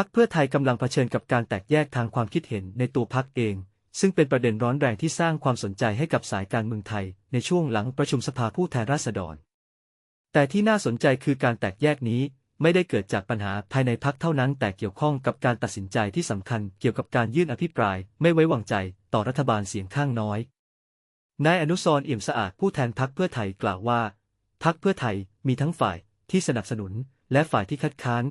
พักเพื่อไทยกำลังเผชิญกับการแตกแยกทางความคิดเห็นในตัวพักเอง ซึ่งเป็นประเด็นร้อนแรงที่สร้างความสนใจให้กับสายการเมืองไทย ในช่วงหลังประชุมสภาผู้แทนราษฎร แต่ที่น่าสนใจคือการแตกแยกนี้ไม่ได้เกิดจากปัญหาภายในพักเท่านั้น แต่เกี่ยวข้องกับการตัดสินใจที่สำคัญเกี่ยวกับการยื่นอภิปราย ไม่ไว้วางใจ ต่อรัฐบาลเสียงข้างน้อย นายอนุสรณ์เอี่ยมสะอาดผู้แทนพักเพื่อไทยกล่าวว่าพักเพื่อไทยมีทั้งฝ่ายที่สนับสนุน และฝ่ายที่คัดค้าน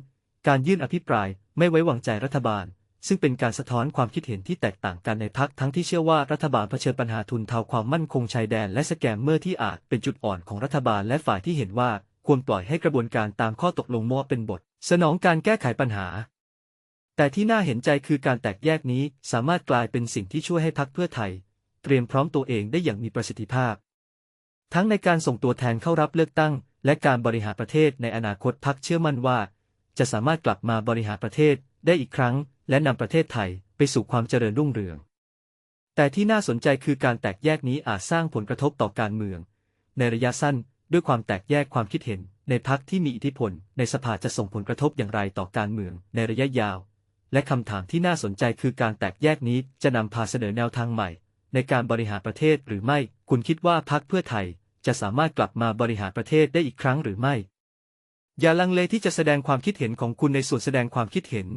การยื่นอภิปราย ไม่ไว้วางใจรัฐบาล ซึ่งเป็นการสะท้อนความคิดเห็นที่แตกต่างกันในพักทั้งที่เชื่อว่ารัฐบาลเผชิญปัญหาทุนเทาความมั่นคงชายแดนและสแกมเมอร์ที่อาจเป็นจุดอ่อนของรัฐบาลและฝ่ายที่เห็นว่าควรปล่อยให้กระบวนการตามข้อตกลงมั่วเป็นบท สนองการแก้ไขปัญหา แต่ที่น่าเห็นใจคือการแตกแยกนี้สามารถกลายเป็นสิ่งที่ช่วยให้พักเพื่อไทย เตรียมพร้อมตัวเองได้อย่างมีประสิทธิภาพ ทั้งในการส่งตัวแทนเข้ารับเลือกตั้ง และการบริหารประเทศในอนาคตพักเชื่อมั่นว่า จะสามารถกลับมาบริหารประเทศได้อีกครั้ง และนำประเทศไทยไปสู่ความเจริญรุ่งเรือง แต่ที่น่าสนใจคือการแตกแยกนี้อาจสร้างผลกระทบต่อการเมือง ในระยะสั้นด้วยความแตกแยกความคิดเห็น ในพักที่มีอิทธิพล ในสภาจะส่งผลกระทบอย่างไรต่อการเมืองในระยะยาว และคำถามที่น่าสนใจคือการแตกแยกนี้จะนำพาเสนอแนวทางใหม่ ในการบริหารประเทศหรือไม่ คุณคิดว่าพักเพื่อไทย จะสามารถกลับมาบริหารประเทศได้อีกครั้งหรือไม่ อย่าลังเลที่จะแสดงความคิดเห็นของคุณในส่วนแสดงความคิดเห็น